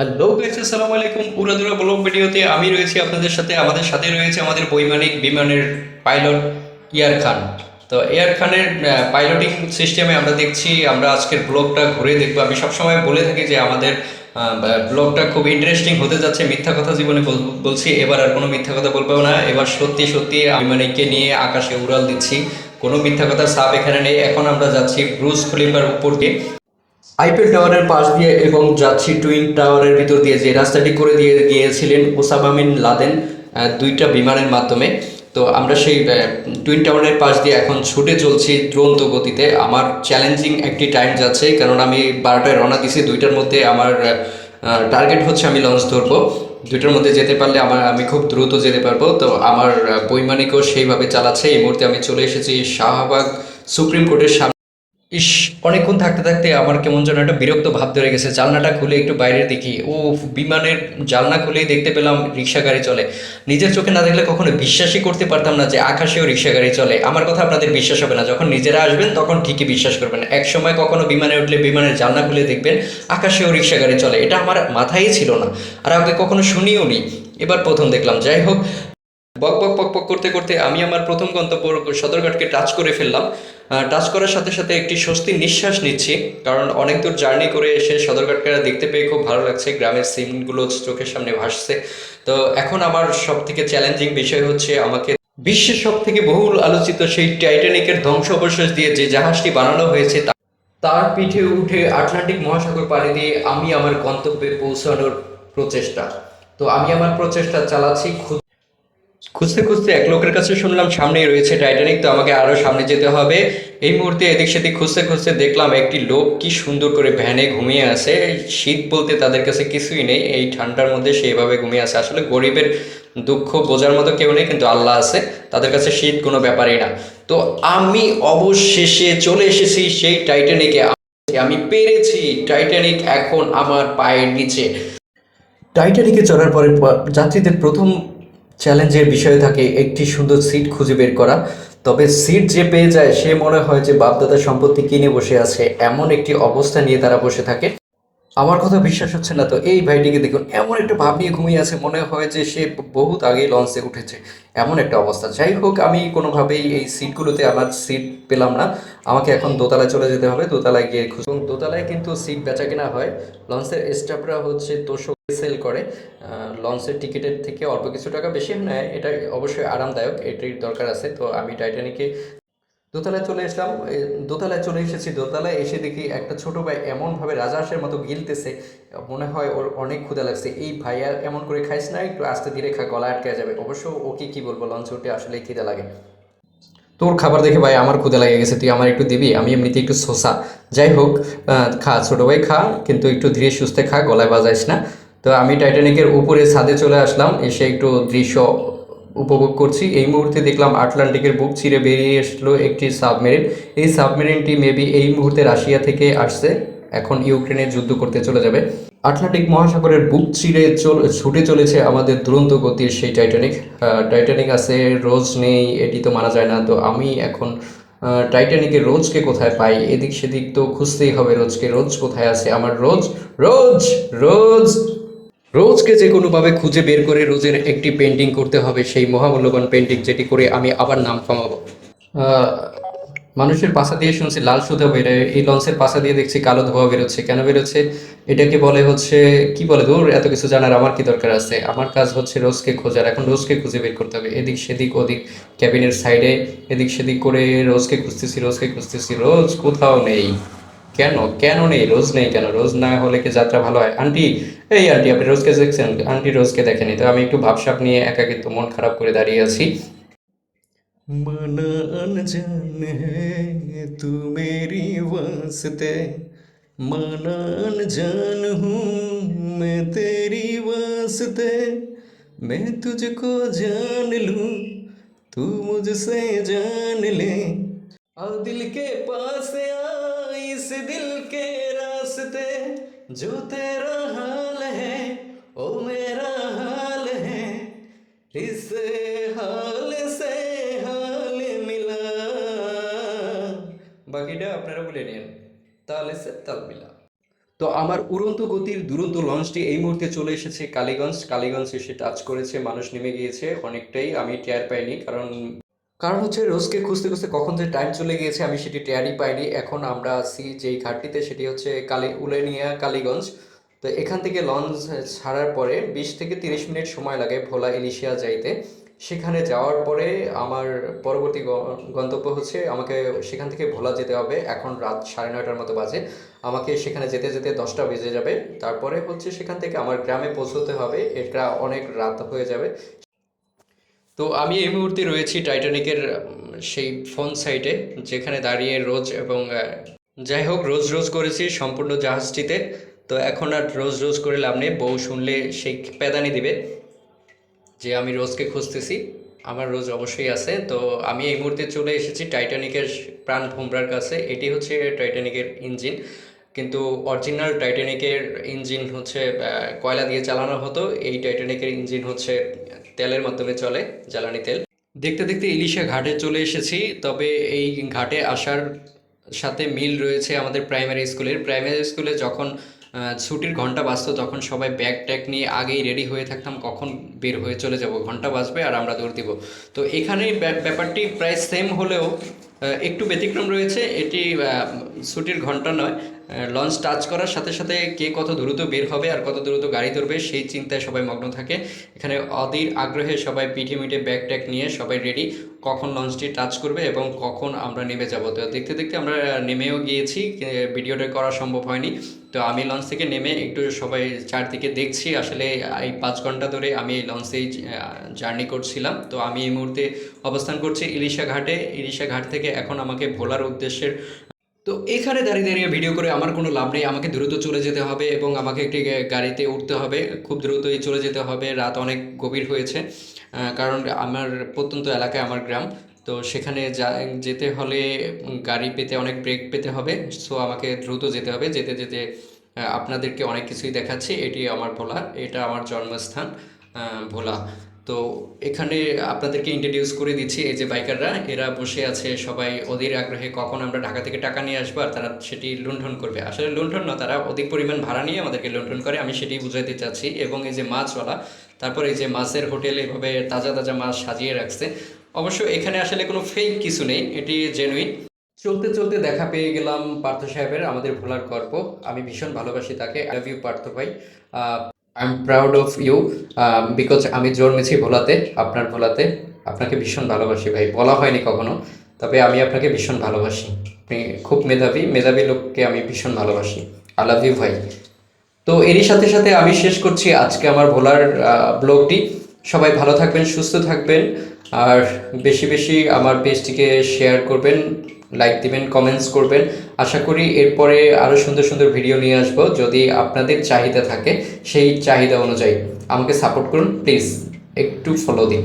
Hello guys আসসালামু আলাইকুম পুরাদুরা blog ভিডিওতে আমি রয়েছি আপনাদের সাথে। আমাদের সাথে রয়েছে আমাদের বৈমানিক বিমানের পাইলট ইয়ার খান। তো এয়ার খানের পাইলটিং সিস্টেমে আমরা দেখছি, আমরা আজকের ব্লগটা ঘুরে দেখব। আমি সবসময় বলে থাকি যে আমাদের ব্লগটা খুব ইন্টারেস্টিং হতে যাচ্ছে, মিথ্যা কথা জীবনে বল- বলছি। এবার আর কোনো মিথ্যা কথা বলব না। এবার সত্যি সত্যি আমি মানিককে নিয়ে আকাশে উড়াল দিচ্ছি। কোনো মিথ্যা কথা সাপ এখানে নেই। এখন আমরা যাচ্ছি ব্রুজ খলিফার উপর দিয়ে। আইপেল টাওয়ারের পাশ দিয়ে এবং যাচ্ছি টুইন টাওয়ারের ভিতর দিয়ে যে রাস্তাটি করে দিয়ে গিয়েছিলেন ওসামা বিন লাদেন দুইটা বিমানের মাধ্যমে। তো আমরা সেই টুইন টাওয়ারের পাশ দিয়ে এখন ছুটে চলছি দ্রুত গতিতে। আমার চ্যালেঞ্জিং একটি টাইম যাচ্ছে, কারণ আমি বারোটায় রওনা দিছি দুইটার মধ্যে আমার টার্গেট হচ্ছে আমি লঞ্চ ধরবো। দুইটার মধ্যে যেতে পারলে আমার, আমি খুব দ্রুত যেতে পারব। তো আমার বৈমানিকও সেইভাবে চালাচ্ছে। এই মুহূর্তে আমি চলে এসেছি শাহবাগ সুপ্রিম কোর্টের সামনে। ইস, অনেকক্ষণ থাকতে থাকতে আমার কেমন যেন একটা বিরক্ত ভাব ধরে গেছে। জানলাটা খুলে একটু বাইরে দেখি ও বিমানের জানলা খুলেই দেখতে পেলাম রিক্সা গাড়ি চলে। নিজের চোখে না দেখলে কখনো বিশ্বাসই করতে পারতাম না যে আকাশেও রিক্সা গাড়ি চলে। আমার কথা আপনাদের বিশ্বাস হবে না। যখন নিজেরা আসবেন, তখন ঠিকই বিশ্বাস করবেন। এক সময় কখনো বিমানে উঠলে বিমানের জানলা খুলে দেখবেন, আকাশেও রিক্সা গাড়ি চলে। এটা আমার মাথায় ছিল না। আর আগে কখনো শুনিও নি এবার প্রথম দেখলাম। যাই হোক বক বক বক বক করতে করতে আমি আমার প্রথম গন্তব্য সদরঘাটকে টাচ করে ফেললাম। টাচ করার সাথে সাথে একটি স্বস্তির নিঃশ্বাস নিচ্ছি, কারণ অনেক দূর জার্নি করে এসে সদরঘাটকে দেখতে পেয়ে খুব ভালো লাগছে। গ্রামের সিনগুলো চোখের সামনে ভাসছে। তো এখন আমার সব থেকে চ্যালেঞ্জিং বিষয় হচ্ছে আমাকে বিশ্বের সব থেকে বহুল আলোচিত সেই টাইটানিকের ধ্বংসাবশেষ দিয়ে যে জাহাজটি বানানো হয়েছে তার পিঠে উঠে আটলান্টিক মহাসাগর পাড়ি দিয়ে আমি আমার গন্তব্যে পৌঁছানোর প্রচেষ্টা। তো আমি আমার প্রচেষ্টা চালাচ্ছি খুদ খুঁজতে খুঁজতে এক লোকের কাছে শুনলাম, সামনেই রয়েছে টাইটানিক তো আমাকে আরও সামনে যেতে হবে। এই মুহূর্তে এদিক সেদিক খুঁজতে খুঁজতে দেখলাম একটি লোক কি সুন্দর করে ভ্যানে ঘুমিয়ে আছে। শীত বলতে তাদের কাছে কিছুই নেই, এই ঠান্ডার মধ্যে সেইভাবে ঘুমিয়ে আছে। আসলে গরিবের দুঃখ বোঝার মতো কেউ নেই, কিন্তু আল্লাহ আছে, তাদের কাছে শীত কোনো ব্যাপারই না। তো আমি অবশেষে চলে এসেছি সেই টাইটানিকে আমি পেরেছি টাইটানিক এখন আমার পায়ের নিচে। টাইটানিকে চড়ার পরে, যাত্রীদের প্রথম চ্যালেঞ্জের বিষয় থাকে, একটি সুন্দর সিট খুঁজে বের করা। তবে সিট যে পেয়ে যায়, সে মনে হয় যে বাপদাদার সম্পত্তি কিনে বসে আছে। এমন একটি অবস্থা নিয়ে তারা বসে থাকে। আমার কথা বিশ্বাস হচ্ছে না, তো এই ভাইটিকে দেখুন, এমন একটা ভাব নিয়ে ঘুমিয়ে আছে, মনে হয় যে সে বহুত আগে লঞ্চে উঠেছে। এমন একটা অবস্থা। যাই হোক, আমি কোনোভাবেই এই সিটগুলোতে, আমার সিট পেলাম না। আমাকে এখন দোতলায় চলে যেতে হবে। দোতলায় গিয়ে এবং দোতলায় কিন্তু সিট বেচা কেনা হয়। লঞ্চের স্টাফরা হচ্ছে তোষক সেল করে। লঞ্চের টিকিটের থেকে অল্প কিছু টাকা বেশি নেয়। এটা অবশ্যই আরামদায়ক, এটির দরকার আছে। তো আমি টাইটানিকে দোতলায় চলে এসলাম দোতলায় চলে এসেছি। দোতলায় এসে দেখি একটা ছোট ভাই এমনভাবে রাজাহাঁসের মতো গিলতেছে, মনে হয় ওর অনেক ক্ষুধা লাগছে। এই ভাইয়া এমন করে খাইস না, একটু আস্তে ধীরে খা, গলা আটকে যাবে। অবশ্য ওকে কি বলব, লঞ্চ উঠে আসলে খিদা লাগে। তোর খাবার দেখে ভাই আমার ক্ষুদা লেগে গেছে, তুই আমার একটু দিবি? আমি এমনিতে একটু শোষা যাই হোক খা, ছোটো ভাই খা, কিন্তু একটু ধীরে সুস্থে খা, গলায় বাজাইস না। তো আমি টাইটানিকের উপরে ছাদে চলে আসলাম, এসে একটু দৃশ্য উপভোগ করছি। এই মুহূর্তে দেখলাম আটলান্টিকের বুক চিরে বেরিয়ে আসলো একটি সাবমেরিন। এই সাবমেরিনটি মেবি এই মুহূর্তে রাশিয়া থেকে আসছে, এখন ইউক্রেনে যুদ্ধ করতে চলে যাবে। আটলান্টিক মহাসাগরের বুক চিরে ছুটে চলেছে আমাদের দুরন্ত গতির সেই টাইটানিক। টাইটানিক আছে, রোজ নেই, এটি তো মানা যায় না। তো আমি এখন টাইটানিকের রোজকে কোথায় পাই? এদিক সেদিক তো খুঁজতেই হবে রোজকে। রোজ কোথায় আছে? আমার রোজ রোজ রোজ রোজকে যে কোনোভাবে খুঁজে বের করে রোজের একটি পেন্টিং করতে হবে, সেই মহামূল্যবান পেন্টিং যেটি করে আমি আবার নাম কামাবো। মানুষের পাশা দিয়ে শুনছি, লাল সুতা বেরোয়। এই লঞ্চের পাশা দিয়ে দেখছি কালো ধোয়া বেরোচ্ছে। কেন বেরোচ্ছে? এটাকে বলে হচ্ছে, কি বলে? দূর এত কিছু জানার আমার কি দরকার আছে? আমার কাজ হচ্ছে রোজকে খোঁজার। এখন রোজকে খুঁজে বের করতে হবে। এদিক সেদিক, ওদিক ক্যাবিনের সাইডে এদিক সেদিক করে রোজকে খুঁজতেছি রোজকে খুঁজতেছি, রোজ কোথাও নেই। কেন কেন নেই রোজ নেই কেন রোজ না হলে কি যাত্রা ভালো হয় আন্টি এই আন্টি আপনি রোজকে দেখছেন আন্টি রোজকে দেখেনি তো আমি একটু ভাবসাপ নিয়ে একা কিন্তু মন খারাপ করে দাঁড়িয়ে আছি मना अनजान है तू मेरी वास्ते मना अनजान हूँ मैं तेरी वास्ते मैं तुझको जान लूँ तू मुझसे जान ले आओ दिल के पास आ इस दिल के रास्ते जो तेरा हाल है ओ मेरा हाल है इस हाल से हाल मिला বাকিটা আপনারা বলে নিন তাল এসে তাল মিলা তো আমার উড়ন্ত গতির দুরন্ত লঞ্চটি এই মুহূর্তে চলে এসেছে কালীগঞ্জ কালীগঞ্জ এসে টাচ করেছে মানুষ নেমে গিয়েছে অনেকটাই আমি টের পাইনি কারণ কারণ হচ্ছে রোজকে খুঁজতে খুঁজতে কখন যে টাইম চলে গিয়েছে, আমি সেটি টেয়ারই পাইনি। এখন আমরা আছি যেই ঘাটটিতে সেটি হচ্ছে কালী, উলেনিয়া, কালীগঞ্জ। তো এখান থেকে লঞ্চ ছাড়ার পরে বিশ থেকে তিরিশ মিনিট সময় লাগে ভোলা ইলিশিয়া যাইতে। সেখানে যাওয়ার পরে আমার পরবর্তী গন্তব্য হচ্ছে আমাকে সেখান থেকে ভোলা যেতে হবে। এখন রাত সাড়ে নয়টার মতো বাজে। আমাকে সেখানে যেতে যেতে দশটা বেজে যাবে। তারপরে হচ্ছে সেখান থেকে আমার গ্রামে পৌঁছতে হবে। এটা অনেক রাত হয়ে যাবে। তো আমি এই মুহূর্তে রয়েছি টাইটানিকের সেই ফোন সাইটে যেখানে দাঁড়িয়ে রোজ এবং যাই হোক রোজ রোজ করেছি সম্পূর্ণ জাহাজটিতে। তো এখন আর রোজ রোজ করে লাভ নেই, বউ শুনলে সেই পেদানি দিবে যে আমি রোজকে খুঁজতেছি, আমার রোজ অবশ্যই আছে। তো আমি এই মুহূর্তে চলে এসেছি টাইটানিকের প্রাণ ভোমরার কাছে, এটি হচ্ছে টাইটানিকের ইঞ্জিন। কিন্তু অরিজিনাল টাইটানিকের ইঞ্জিন হচ্ছে কয়লা দিয়ে চালানো হতো, এই টাইটানিকের ইঞ্জিন হচ্ছে তেলের মাধ্যমে চলে, জ্বালানি তেল। দেখতে দেখতে ইলিশা ঘাটে চলে এসেছি, তবে এই ঘাটে আসার সাথে মিল রয়েছে আমাদের প্রাইমারি স্কুলের। প্রাইমারি স্কুলে যখন ছুটির ঘণ্টা বাজতো, তখন সবাই ব্যাগ ট্যাগ নিয়ে আগেই রেডি হয়ে থাকতাম, কখন বের হয়ে চলে যাব, ঘণ্টা বাজবে আর আমরা দৌড় দিব। তো এখানে ব্যা- ব্যাপারটি প্রায় সেম হলেও একটু ব্যতিক্রম রয়েছে, এটি ছুটির ঘণ্টা নয় লঞ্চ টাচ করার সাথে সাথে কে কত দ্রুত বের হবে আর কত দ্রুত গাড়ি ধরবে, সেই চিন্তায় সবাই মগ্ন থাকে। এখানে অধীর আগ্রহে সবাই পিঠে মিঠে ব্যাগ ট্যাগ নিয়ে সবাই রেডি কখন লঞ্চটি টাচ করবে এবং কখন আমরা নেমে যাব। তো দেখতে দেখতে আমরা নেমেও গিয়েছি ভিডিওটা করা সম্ভব হয়নি। তো আমি লঞ্চ থেকে নেমে একটু সবাই চারদিকে দেখছি, আসলে এই পাঁচ ঘণ্টা ধরে আমি এই লঞ্চেই জার্নি করছিলাম। তো আমি এই মুহূর্তে অবস্থান করছি ইলিশা ঘাটে ইলিশা ঘাট থেকে এখন আমাকে ভোলার উদ্দেশ্যের তো এখানে দাঁড়িয়ে দাঁড়িয়ে ভিডিও করে আমার কোনো লাভ নেই। আমাকে দ্রুত চলে যেতে হবে এবং আমাকে একটি গাড়িতে উঠতে হবে। খুব দ্রুতই চলে যেতে হবে। রাত অনেক গভীর হয়েছে কারণ আমার প্রত্যন্ত এলাকায় আমার গ্রাম। তো সেখানে যা যেতে হলে গাড়ি পেতে অনেক ব্রেক পেতে হবে। সো আমাকে দ্রুত যেতে হবে। যেতে যেতে আপনাদেরকে অনেক কিছুই দেখাচ্ছি। এটি আমার ভোলা। এটা আমার জন্মস্থান ভোলা। তো এখানে আপনাদেরকে ইন্ট্রোডিউস করে দিচ্ছি এই যে বাইকাররা এরা বসে আছে সবাই ওদের আগ্রহে কখন আমরা ঢাকা থেকে টাকা নিয়ে আসব আর তারা সেটি লুণ্ঠন করবে। আসলে লুণ্ঠন না, তারা অধিক পরিমাণ ভাড়া নিয়ে আমাদেরকে লুণ্ঠন করে। আমি সেটি বুঝাইতে চাচ্ছি। এবং এই যে মাছওয়ালা, তারপর এই যে মাছের হোটেল এভাবে তাজা তাজা মাছ সাজিয়ে রাখছে। অবশ্য এখানে আসলে কোনো ফেক কিছু নেই, এটি জেনুইন চলতে চলতে দেখা পেয়ে গেলাম পার্থ সাহেবের, আমাদের ভোলার গর্ব। আমি ভীষণ ভালোবাসি তাকে। লাভ ইউ পার্থ ভাই। I am proud of you because আমি জন্মেছি ভোলাতে, আপনার ভোলাতে। আপনাকে ভীষণ ভালোবাসি ভাই। বলা হয়নি কখনো, তবে আমি আপনাকে ভীষণ ভালোবাসি। আপনি খুব মেধাবী মেধাবী লোককে আমি ভীষণ ভালোবাসি। আই লাভ ইউ ভাই। তো এরই সাথে সাথে আমি শেষ করছি আজকে আমার ভোলার ব্লগটি। সবাই ভালো থাকবেন, সুস্থ থাকবেন, আর বেশি বেশি আমার পেজটিকে শেয়ার করবেন। লাইক দিবেন কমেন্টস করবেন। আশা করি এরপরে আরও সুন্দর সুন্দর ভিডিও নিয়ে আসব। যদি আপনাদের চাহিদা থাকে, সেই চাহিদা অনুযায়ী আমাকে সাপোর্ট করুন। প্লিজ একটু ফলো দিন।